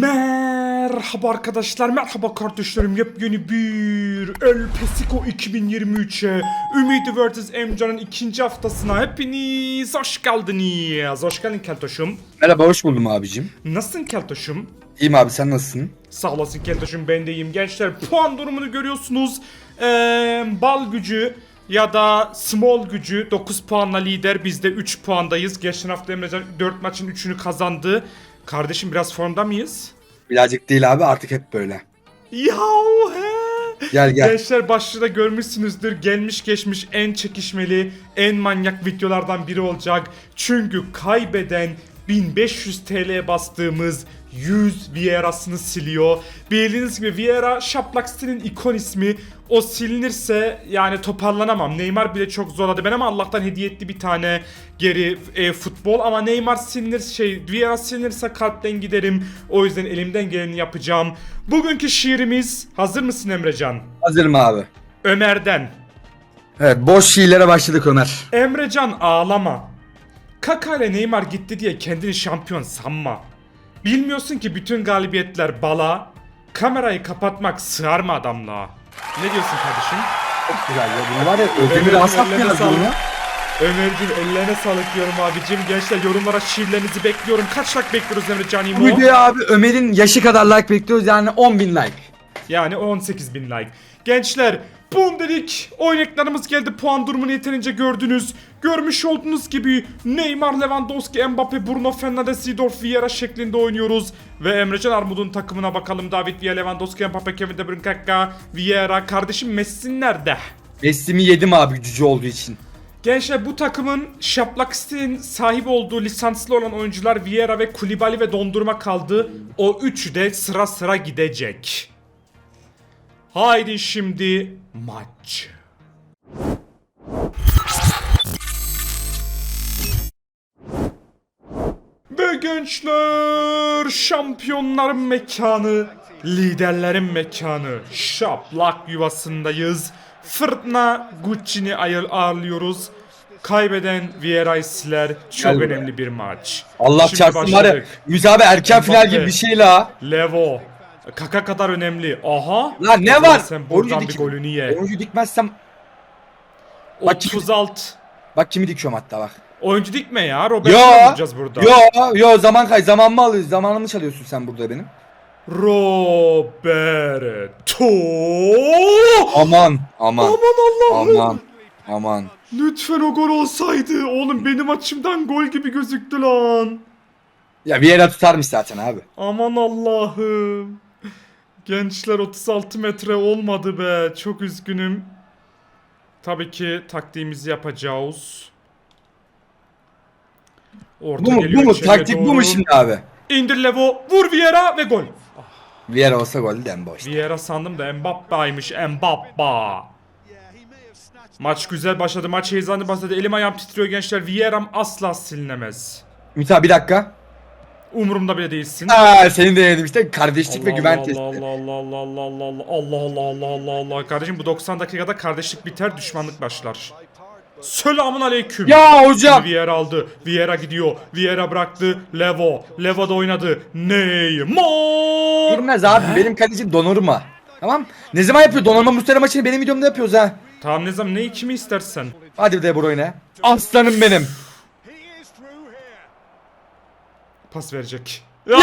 Merhaba arkadaşlar, merhaba kardeşlerim. Yepyeni bir El Pesico 2023'e Ümidi vs. Emcan'ın ikinci haftasına hepiniz hoş geldiniz. Hoş geldin Keltoş'um. Merhaba hoş buldum abicim. Nasılsın Keltoş'um? İyiyim abi sen nasılsın? Sağ olasın Keltoş'um ben de iyiyim. Gençler puan durumunu görüyorsunuz. Ee, bal gücü ya da small gücü 9 puanla lider. Biz de 3 puandayız. Geçen hafta Emrecan 4 maçın 3'ünü kazandı. Kardeşim biraz formda mıyız? Birazcık değil abi artık hep böyle. Yahu he. Gel gel. Gençler başlığı da görmüşsünüzdür. Gelmiş geçmiş en çekişmeli, en manyak videolardan biri olacak. Çünkü kaybeden 1500 TL bastığımız 100 Vieira'sını siliyor. Bildiğiniz gibi Vieira Şaplak Stil'in ikon ismi. O silinirse yani toparlanamam. Neymar bile çok zorladı ben ama Allah'tan hediye etti bir tane geri e, futbol. Ama Neymar silinir şey Vieira silinirse kalpten giderim. O yüzden elimden geleni yapacağım. Bugünkü şiirimiz hazır mısın Emrecan? Hazırım abi. Ömer'den. Evet boş şiirlere başladık Ömer. Emrecan ağlama. Kaka ile Neymar gitti diye kendini şampiyon sanma. Bilmiyorsun ki bütün galibiyetler bala. Kamerayı kapatmak sığar mı adamla? Ne diyorsun kardeşim? Çok güzel ya bunu var ya Ömer'cim, Özdemir Asaf ellerine yazdı sağlık. bunu. Ömer'cim ellerine sağlık diyorum abicim. Gençler yorumlara şiirlerinizi bekliyorum. Kaç like bekliyoruz Emrecan Bu İmo? videoya abi Ömer'in yaşı kadar like bekliyoruz yani 10.000 like. Yani 18 bin like. Gençler bum dedik. Oynaklarımız geldi. Puan durumunu yeterince gördünüz. Görmüş olduğunuz gibi Neymar, Lewandowski, Mbappe, Bruno Fernandes, Seedorf, Vieira şeklinde oynuyoruz. Ve Emrecan Armud'un takımına bakalım. David Villa, Lewandowski, Mbappe, Kevin De Bruyne, Kaka, Vieira. Kardeşim Messi nerede? Messi'mi yedim abi cüce olduğu için. Gençler bu takımın şaplak stilin sahibi olduğu lisanslı olan oyuncular Vieira ve Kulibali ve Dondurma kaldı. O üçü de sıra sıra gidecek. Haydi şimdi maç. Ve gençler şampiyonların mekanı, liderlerin mekanı şaplak yuvasındayız. Fırtına Gucci'ni ağırlıyoruz. Kaybeden Vieira'yı siler. Çok Gel önemli bir maç. Allah Şimdi çarpsın var ya. başladık. Abi erken final Mbappe. gibi bir şey la. Levo. Kaka kadar önemli. Aha. Lan ne var? Sen Oyuncu buradan bir golünü ye. Oyuncu dikmezsem Bak kim- 36. bak kimi dikiyorum hatta bak. Oyuncu dikme ya. Robert'ı Yo vuracağız burada. yo yo zaman kay zaman mı alıyorsun zamanımı çalıyorsun sen burada benim. Roberto. Aman aman Aman Allah'ım. aman aman. Lütfen o gol olsaydı. Oğlum benim açımdan gol gibi gözüktü lan. Ya bir yere tutarmış zaten abi. Aman Allah'ım. Gençler 36 metre olmadı be. Çok üzgünüm. Tabii ki taktiğimizi yapacağız. Orta Bu mu, bu mu? Taktik bu doğru. mu şimdi abi? İndir Levo, vur Vieira ve gol. Vieira olsa gol de boş. Vieira sandım da Mbappe'ymiş Mbappe. Maç güzel başladı. Maç heyecanlı başladı. Elim ayağım titriyor gençler. Vieira'm asla silinemez. Ümit abi bir dakika. Umurumda bile değilsin. Aa, senin de yedim işte kardeşlik ve güven Allah testi. Allah Allah Allah Allah Allah Allah Allah Allah Allah Allah Kardeşim bu 90 dakikada kardeşlik biter düşmanlık başlar. Selamun aleyküm. Ya hocam. Vieira aldı. Vieira gidiyor. Vieira bıraktı. Levo. Levo da oynadı. Neymar. Girmez abi benim kalecim Donnarumma. Tamam. Ne zaman yapıyor? Donnarumma Mustera maçını benim videomda yapıyoruz ha. Tamam ne zaman neyi kimi istersen. Hadi De Bruyne. Aslanım benim. Pas verecek. Ya!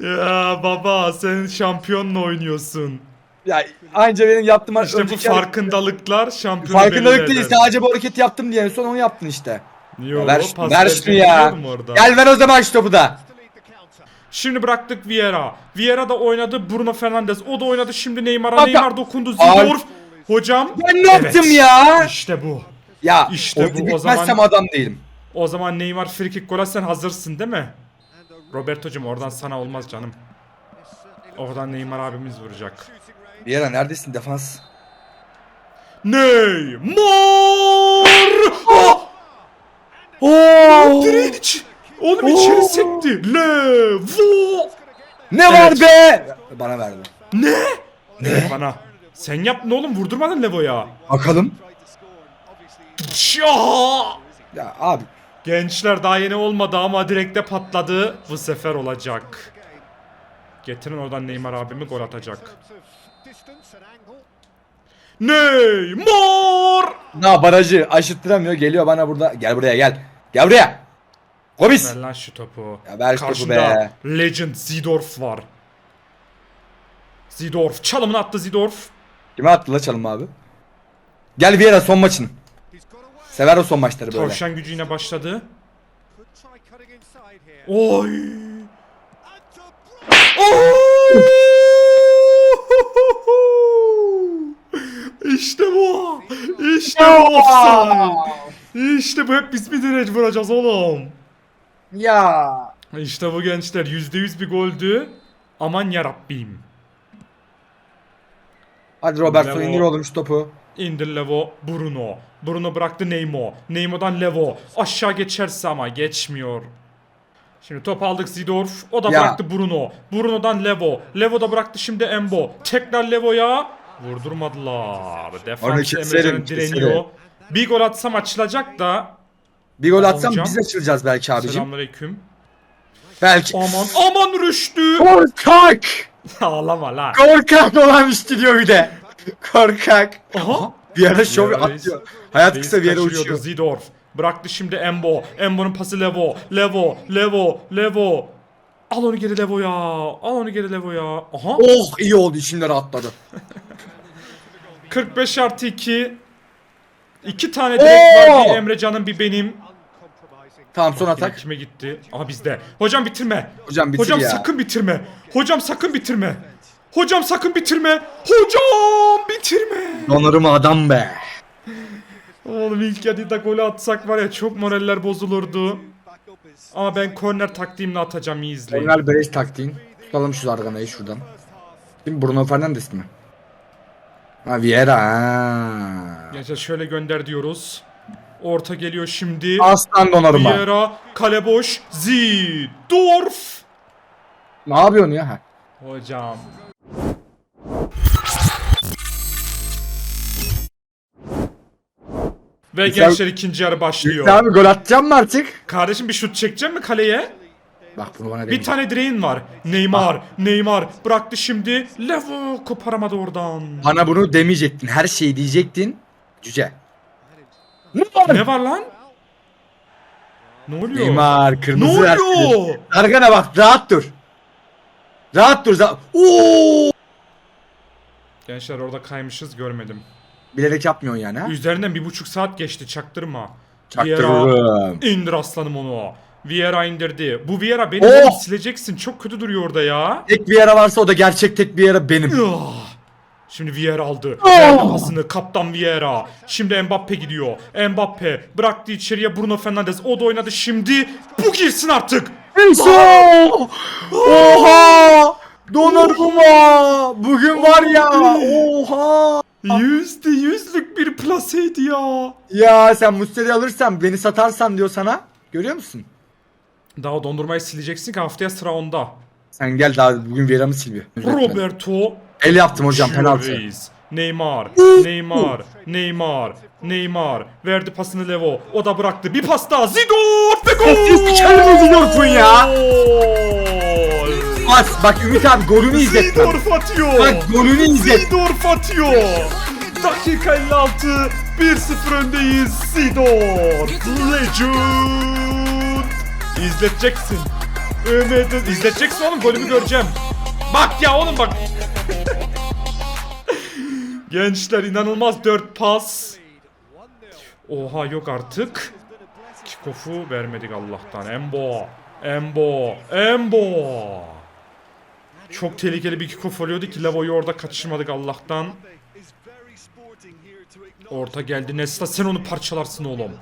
Ya baba sen şampiyonla oynuyorsun. ya anca benim yaptığım İşte bu farkındalıklar şampiyonu Farkındalık değil sadece bu hareketi yaptım diye en son onu yaptın işte. Yo, ver, pas ver verecek şunu ya. Gel ver o zaman şu topu da. Şimdi bıraktık Vieira. Vieira da oynadı. Bruno Fernandes. O da oynadı. Şimdi Neymar'a. Neymar dokundu. Zidorf. Hocam. Ben ne yaptım Evet. ya? İşte bu. Ya İşte bu, o zaman- adam değilim. O zaman Neymar frikik gol sen hazırsın değil mi? Roberto'cum oradan sana olmaz canım. Oradan Neymar abimiz vuracak. Vieira neredesin defans? Neymar! Oh! Oo! Direğin içi. Oğlum içeri sekti. Levo. Ne var be? Bana verdi. Ne? Ne? Bana. Sen yaptın oğlum vurdurmadın Levo'ya. Bakalım. Ya abi Gençler daha yeni olmadı ama direkte patladı. Bu sefer olacak. Getirin oradan Neymar abimi gol atacak. Neymar! Na barajı aşıttıramıyor geliyor bana burada. Gel buraya gel. Gel buraya. Gomis. Ver lan şu topu. Ya ver şu topu be. Legend Zidorf var. Zidorf. Çalımını attı Zidorf. Kime attı la çalım abi? Gel Vieira son maçın. Sever o son maçları böyle. Tavşan gücü yine başladı. Oy! İşte bu. İşte bu offside. İşte bu hep biz mi direç vuracağız oğlum? Ya. İşte bu gençler %100 bir goldü. Aman yarabbim. Hadi Roberto Levo. indir oğlum şu topu. İndir Levo, Bruno. Bruno bıraktı Neymo. Neymo'dan Levo. Aşağı geçerse ama geçmiyor. Şimdi top aldık Zidorf. O da Ya. bıraktı Bruno. Bruno'dan Levo. Levo da bıraktı şimdi Embo. Tekrar Levo'ya. Vurdurmadılar. Defans keserim, Emrecan direniyor. Bir gol atsam açılacak da. Bir gol atsam Hocam. biz açılacağız belki abicim. Selamünaleyküm. Belki. Aman aman Rüştü. Korkak. Ağlama lan. Korkak olan istiyor bir de. Korkak. Aha. Bir ara şov atıyor. Hayat Reis kısa bir yere kaçırıyordu, uçuyor. Zidorf. Bıraktı şimdi Embo. Embo'nun pası Levo. Levo. Levo. Levo. Al onu geri Levo ya. Al onu geri Levo ya. Aha. Oh iyi oldu içimde rahatladı. 45 artı 2. İki tane direkt var. Bir Emrecan'ın bir benim. Tamam son Yine atak. Kime gitti? Aha bizde. Hocam bitirme. Hocam bitir Hocam ya. sakın bitirme. Hocam sakın bitirme. Hocam sakın bitirme. Hocam bitirme. Donarım adam be. Oğlum ilk yarıda golü atsak var ya çok moraller bozulurdu. Ama ben korner taktiğimle atacağım iyi izleyin. Onlar base taktiğin. Tutalım şu zarganayı şuradan. Şimdi Bruno Fernandes mi? Ha Vieira ha. Gençler şöyle gönder diyoruz. Orta geliyor şimdi. Aslan donarıma. Vieira, kale boş, Zidorf. Ne yapıyorsun ya? Hocam. Ve Güzel- gençler ikinci yarı başlıyor. Abi gol atacağım mı artık? Kardeşim bir şut çekecek mi kaleye? Bak bunu bana Bir tane direğin var. Neymar, Neymar bıraktı şimdi. Levo koparamadı oradan. Bana bunu demeyecektin. Her şeyi diyecektin. Cüce. Ne var? Ne var lan? Ne oluyor? Neymar Ne kırmızı verdi. oluyor? Zargana bak rahat dur. Rahat dur. Za- Oo! Gençler orada kaymışız görmedim. Bilerek yapmıyorsun yani ha? Üzerinden bir buçuk saat geçti çaktırma. Vieira Çaktırırım. indir aslanım onu. Vieira indirdi. Bu Vieira beni Oh! sileceksin. Çok kötü duruyor orada ya. Tek bir yere varsa o da gerçek tek bir yere benim. Ah! Şimdi Vieira aldı. Oh! Verdi pasını. Kaptan Vieira. Şimdi Mbappe gidiyor. Mbappe bıraktı içeriye Bruno Fernandes. O da oynadı. Şimdi bu girsin artık. Enzo! Oha! Donnarumma! Bugün var ya! Oha! Yüzde yüzlük bir plaseydi ya. Ya sen Musteri alırsan beni satarsan diyor sana. Görüyor musun? Daha dondurmayı sileceksin ki haftaya sıra onda. Sen gel daha bugün Vieira'mı sil bir. Roberto El yaptım hocam penaltı. Neymar, Neymar, Neymar, Neymar verdi pasını Levo. O da bıraktı. Bir pas daha. Zidorf ve gol! Siz sikerim Zidorf'un ya. Gol! Bak bak Ümit abi golünü izletmem. Zidorf atıyor. Bak golünü izlet. Zidorf atıyor. Dakika 56. 1-0 öndeyiz. Zidorf. Legend. İzleteceksin. Ümit izleteceksin oğlum golümü göreceğim. Bak ya oğlum bak. Gençler inanılmaz 4 pas. Oha yok artık. Kickoff'u vermedik Allah'tan. Embo. Embo. Embo. Çok tehlikeli bir kickoff oluyordu ki Levo'yu orada kaçırmadık Allah'tan. Orta geldi Nesta sen onu parçalarsın oğlum.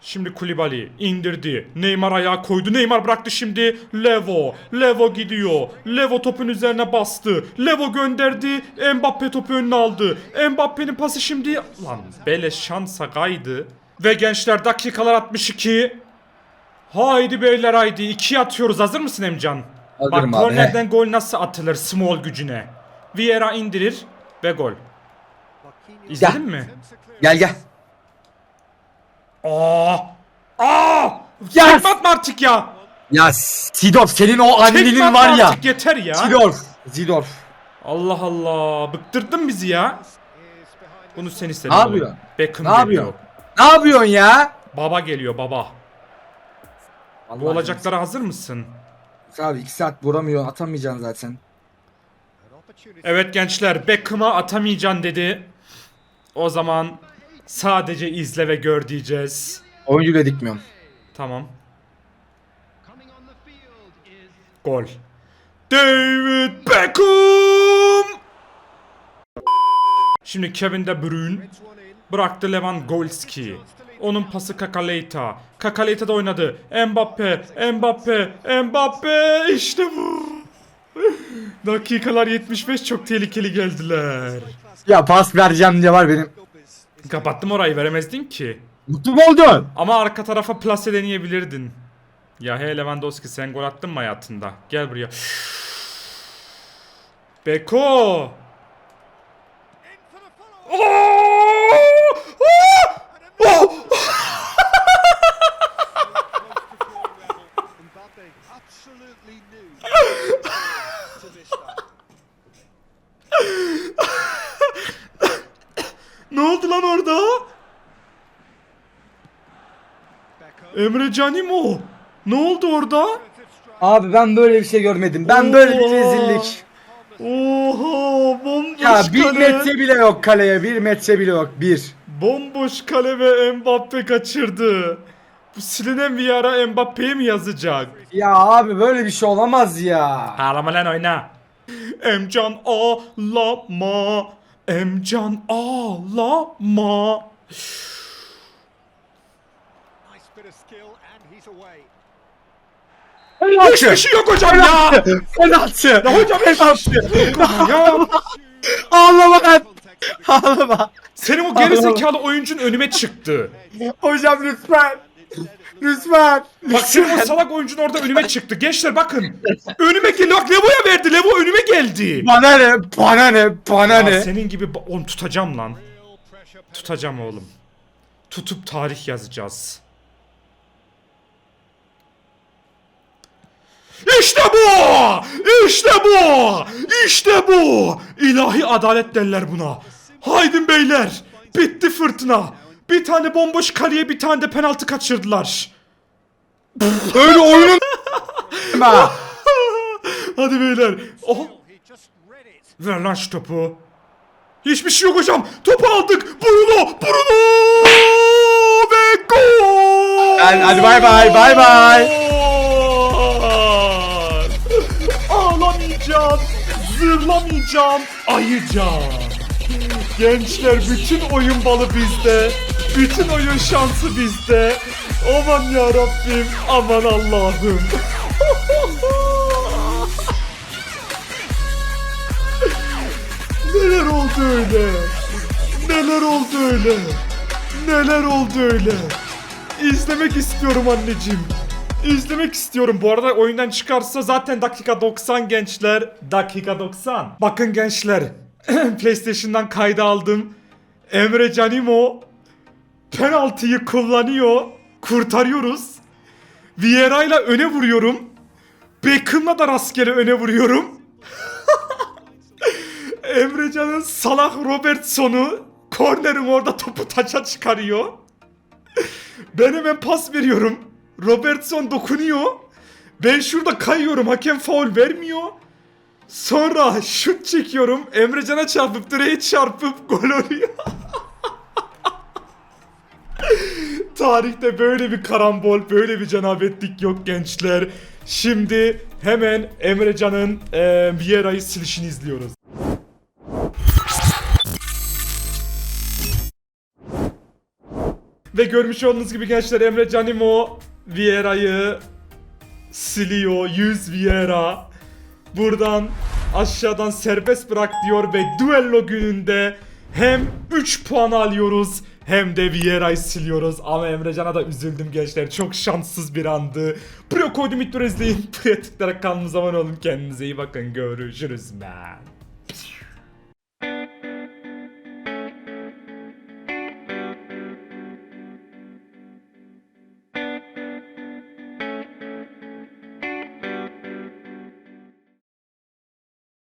Şimdi Kulibali indirdi. Neymar ayağa koydu. Neymar bıraktı şimdi. Levo. Levo gidiyor. Levo topun üzerine bastı. Levo gönderdi. Mbappe topu önüne aldı. Mbappe'nin pası şimdi. Lan beleş şansa kaydı. Ve gençler dakikalar 62. Haydi beyler haydi. 2'ye atıyoruz. Hazır mısın Emcan? Hazırım Bak abi, kornerden gol nasıl atılır small gücüne. Vieira indirir ve gol. İzledin mi? Gel gel. Aa! Aa! Yes! Tekme atma artık ya. Ya Sidorf senin o Tekme annelinin atma var ya. artık yeter ya. Sidorf. Sidorf. Allah Allah. Bıktırdın bizi ya. Bunu sen istedin. Ne oğlum. yapıyor? Beckham Ne geliyor. yapıyor? Ne yapıyorsun ya? Baba geliyor baba. Bu olacaklara hazır mısın? Abi 2 saat vuramıyor atamayacaksın zaten. Evet gençler Beckham'a atamayacaksın dedi. O zaman sadece izle ve gör diyeceğiz. Oyuncuyla dikmiyorum. Tamam. Gol. David Beckham! Şimdi Kevin De Bruyne bıraktı Lewandowski. Onun pası Kakaleyta. Kakaleyta da oynadı. Mbappe, Mbappe, Mbappe işte bu. Dakikalar 75 çok tehlikeli geldiler. Ya pas vereceğim diye var benim. Kapattım orayı veremezdin ki. Mutlu mu oldun? Ama arka tarafa plase deneyebilirdin. Ya hey Lewandowski sen gol attın mı hayatında? Gel buraya. Beko! Oo! Oo! Oh! Ne oldu lan orada? Emre Canimo. Ne oldu orada? Abi ben böyle bir şey görmedim. Ben böyle bir Oo. rezillik. Oha bomboş Ya bir kale. metre bile yok kaleye. Bir metre bile yok. Bir. Bomboş kale ve Mbappe kaçırdı. Bu silinen bir ara Mbappe'ye mi yazacak? Ya abi böyle bir şey olamaz ya. Ağlama lan oyna. Emcan ağlama. Emcan ağlama. Hiçbir şey yok hocam ya. Penaltı. Ya hocam Penaltı. ya. Ağlama lan. Ağlama. Senin o gerizekalı oyuncun önüme çıktı. Hocam lütfen. Lütfen. Bak senin o salak oyuncun orada önüme çıktı. Gençler bakın. Önüme geldi. Bak Levo'ya verdi. Levo önüme geldi. Bana ne? Bana ne? Bana Ya ne? senin gibi ba- oğlum tutacağım lan. Tutacağım oğlum. Tutup tarih yazacağız. İşte bu! İşte bu! İşte bu! İlahi adalet derler buna. Haydin beyler. Bitti fırtına. Bir tane bomboş kaleye bir tane de penaltı kaçırdılar. Öyle oyunun Ha. Hadi beyler. Oh. Ver lan şu topu. Hiçbir şey yok hocam. Topu aldık. Bruno. Bruno. Ve gol. Hadi- hadi bay bay, bay bay. Ağlamayacağım. Zırlamayacağım. Ayıcağım. Gençler bütün oyun balı bizde. Bütün oyun şansı bizde. Aman ya Rabbim. Aman Allah'ım. Neler oldu öyle? Neler oldu öyle? Neler oldu öyle? İzlemek istiyorum anneciğim. İzlemek istiyorum. Bu arada oyundan çıkarsa zaten dakika 90 gençler. Dakika 90. Bakın gençler. PlayStation'dan kayda aldım. Emre Canimo penaltıyı kullanıyor. Kurtarıyoruz. Vieira ile öne vuruyorum. Beckham'la da rastgele öne vuruyorum. Emrecan'ın salak Robertson'u kornerin orada topu taça çıkarıyor. Ben hemen pas veriyorum. Robertson dokunuyor. Ben şurada kayıyorum. Hakem faul vermiyor. Sonra şut çekiyorum. Emrecan'a çarpıp direğe çarpıp gol oluyor. Tarihte böyle bir karambol, böyle bir cenabetlik yok gençler. Şimdi hemen Emrecan'ın eee Vieira'yı silişini izliyoruz. Ve görmüş olduğunuz gibi gençler Emre Canimo Vieira'yı siliyor. 100 Vieira. Buradan aşağıdan serbest bırak diyor ve duello gününde hem 3 puan alıyoruz hem de Vieira'yı siliyoruz. Ama Emrecan'a da üzüldüm gençler. Çok şanssız bir andı. Buraya koydum ilk izleyin. Buraya tıklayarak kanalımıza abone olun. Kendinize iyi bakın. Görüşürüz ben.